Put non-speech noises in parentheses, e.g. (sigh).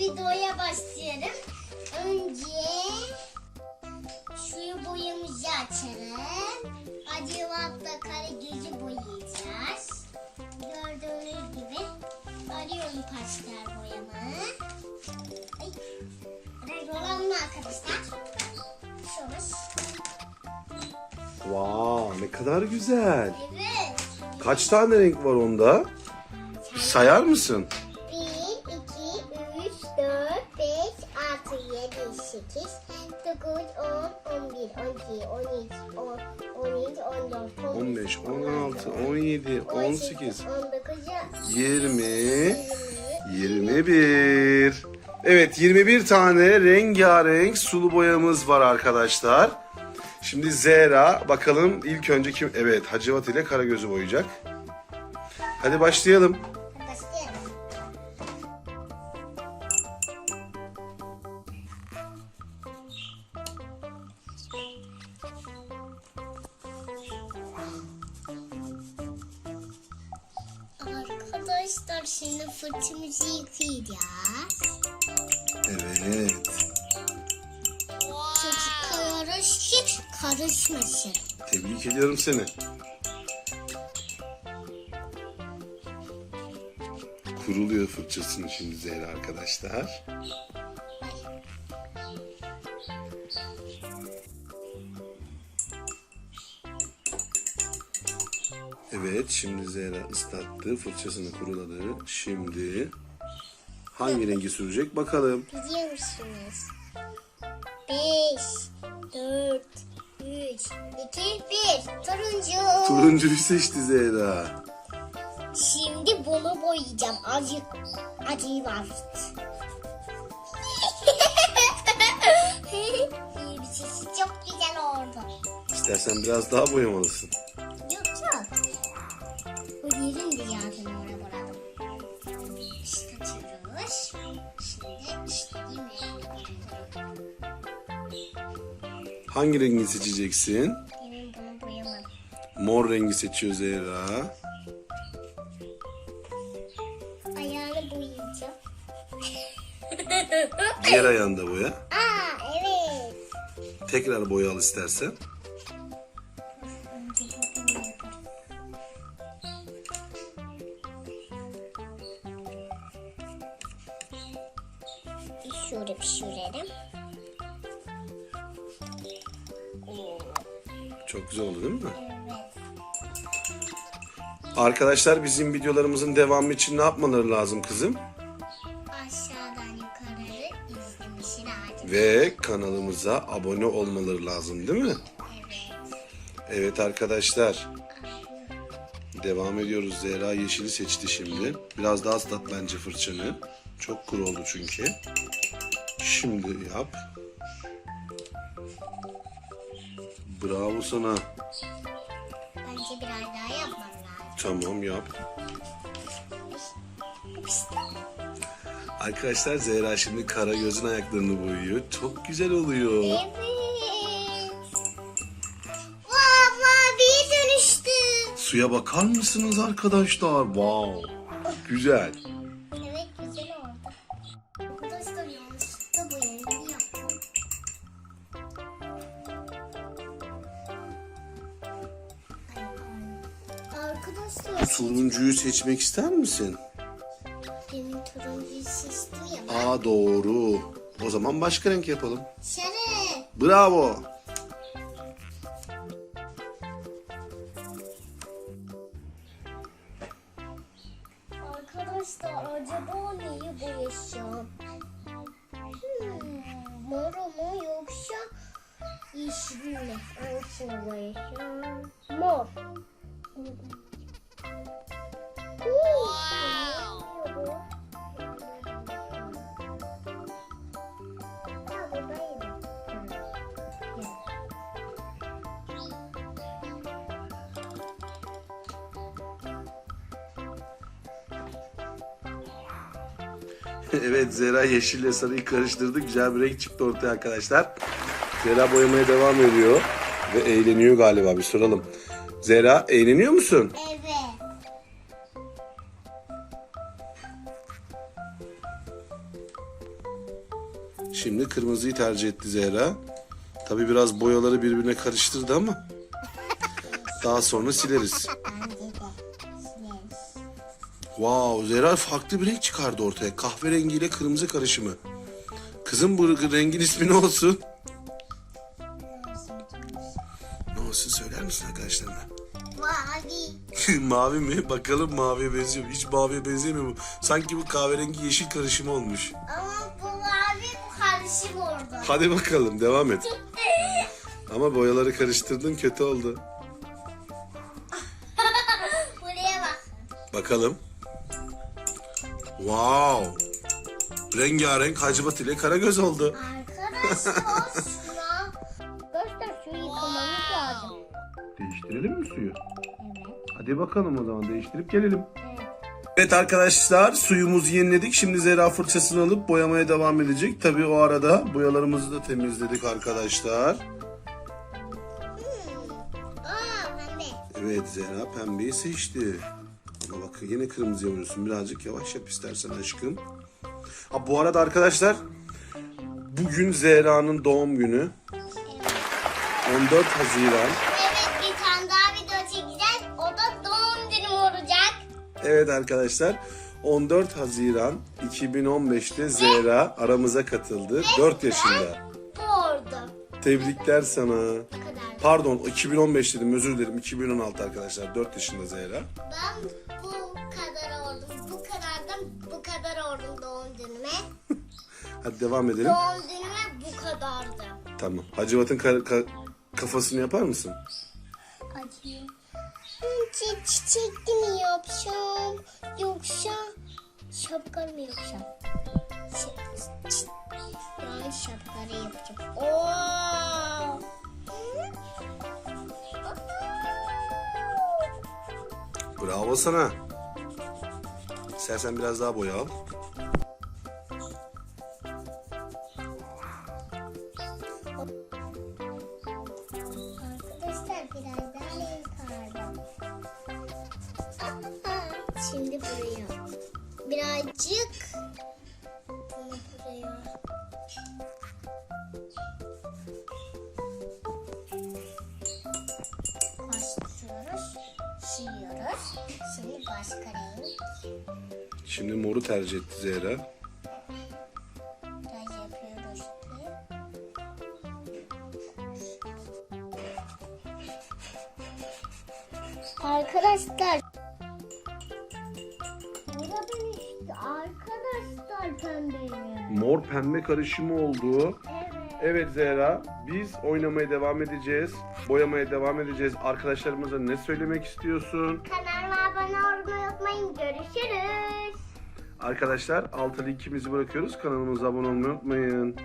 videoya başlayalım. Önce şu boyamızı açalım. Acıvatla kare gözü boyayacağız. Gördüğünüz gibi arıyorum pastel boyamı. Ay, renk olan mı arkadaşlar? Şurası. Wow, ne kadar güzel. Evet. Kaç tane renk var onda? Sayar mısın? 12, 13, 10, 13, 14, 15, 16, 17, 18, 19, 20, 20, 21. Evet 21 tane rengarenk sulu boyamız var arkadaşlar. Şimdi Zehra bakalım ilk önce kim? Evet Hacivat ile Karagöz'ü boyayacak. Hadi. Başlayalım. Arkadaşlar şimdi fırçamızı yıkayacağız. Evet. Karış ki karışmasın. Tebrik ediyorum seni. Kuruluyor fırçasını şimdi Zehra arkadaşlar. Evet şimdi Zehra ıslattı fırçasını kuruladı. Şimdi hangi rengi sürecek bakalım. Biliyor musunuz? 5, 4, 3, 2, 1. Turuncu. Turuncuyu seçti Zehra. Şimdi bunu boyayacağım. Acı, acı var. Elbisesi çok güzel oldu. İstersen biraz daha boyamalısın. Bu yerin de zaten oraya. Islatıyoruz. Şimdi istediğim rengi. Hangi rengi seçeceksin? Benim bunu boyamadım. Mor rengi seçiyor Zehra. Ayağını boyayacağım. Diğer ayağında boya. Aa evet. Tekrar boya al istersen. Oo, Çok güzel oldu değil mi? Evet. Arkadaşlar bizim videolarımızın devamı için ne yapmaları lazım kızım? Aşağıdan yukarı izlemesi lazım. Ve kanalımıza abone olmaları lazım değil mi? Evet. Evet arkadaşlar. Devam ediyoruz. Zehra yeşili seçti şimdi. Biraz daha ıslat bence fırçanı. Çok kuru oldu çünkü. Şimdi yap. Bravo sana. Bence biraz daha yapmam lazım. Tamam yap. Arkadaşlar Zehra şimdi kara gözün ayaklarını boyuyor. Çok güzel oluyor. Evet. Vay maviye dönüştü. Suya bakar mısınız arkadaşlar? Wow. Güzel. Turuncuyu seçmek ister misin? benim turuncuyu seçtim ya ben. Aa doğru. O zaman başka renk yapalım. Sarı. Bravo. Arkadaşlar acaba neyi boyasam? Hmm, mor mu yoksa yeşil mi? Hangisini boyasam? Mor. (laughs) evet Zehra yeşille sarıyı karıştırdı. Güzel bir renk çıktı ortaya arkadaşlar. Zehra boyamaya devam ediyor. Ve eğleniyor galiba bir soralım. Zehra eğleniyor musun? Evet. Şimdi kırmızıyı tercih etti Zehra. Tabi biraz boyaları birbirine karıştırdı ama (laughs) daha sonra sileriz. Wow, Zehra farklı bir renk çıkardı ortaya. Kahverengi ile kırmızı karışımı. Kızım bu rengin ismi ne olsun? Ne olsun söyler misin arkadaşlarına? Mavi. (laughs) mavi mi? Bakalım maviye benziyor. mu? Hiç maviye benzemiyor mu? Sanki bu kahverengi yeşil karışımı olmuş. Ama bu mavi bu karışık orada. Hadi bakalım devam et. Ama boyaları karıştırdın kötü oldu. (laughs) Buraya bak. Bakalım. Wow. Rengarenk Hacivat ile Karagöz oldu. Arkadaşlar şuna. Arkadaşlar suyu yıkamamız lazım. Değiştirelim mi suyu? Evet. Hadi bakalım o zaman değiştirip gelelim. Evet. Arkadaşlar suyumuzu yeniledik. Şimdi Zehra fırçasını alıp boyamaya devam edecek. Tabii o arada boyalarımızı da temizledik arkadaşlar. Aa pembe. Evet Zehra pembeyi seçti. Ama bakın yine kırmızıya vuruyorsun. Birazcık yavaş yap istersen aşkım. Ha, bu arada arkadaşlar bugün Zehra'nın doğum günü. 14 Haziran. Evet bir tane daha video çekeceğiz. O da doğum günüm olacak. Evet arkadaşlar 14 Haziran 2015'te Zehra aramıza katıldı. 4 yaşında. Bu orada. Tebrikler sana. Pardon 2015 dedim özür dilerim 2016 arkadaşlar 4 yaşında Zehra. Ben bu kadar oldum. Bu kadardan bu kadar oldum doğum günüme. (laughs) Hadi devam edelim. Doğum günüme bu kadardı. Tamam. Hacivat'ın ka- ka- kafasını yapar mısın? Acıyor. Çi- çiçekli mi yapsam yoksa şapka mı yapsam? Ş- ç- yani şapkalı yapacağım. Oo. Bravo sana. İstersen biraz daha boya al. Biraz daha renk. Şimdi buraya. Birazcık bunu buraya. Şimdi başka renk. Şimdi moru tercih etti Zehra. Biraz yapıyoruz diye. Arkadaşlar. Burada işte arkadaşlar pembeyi. Mor pembe karışımı oldu. Evet. Evet Zehra biz oynamaya devam edeceğiz. Boyamaya devam edeceğiz. Arkadaşlarımıza ne söylemek istiyorsun? Kanalıma Arkadaşlar altılı ikimizi bırakıyoruz. Kanalımıza abone olmayı unutmayın.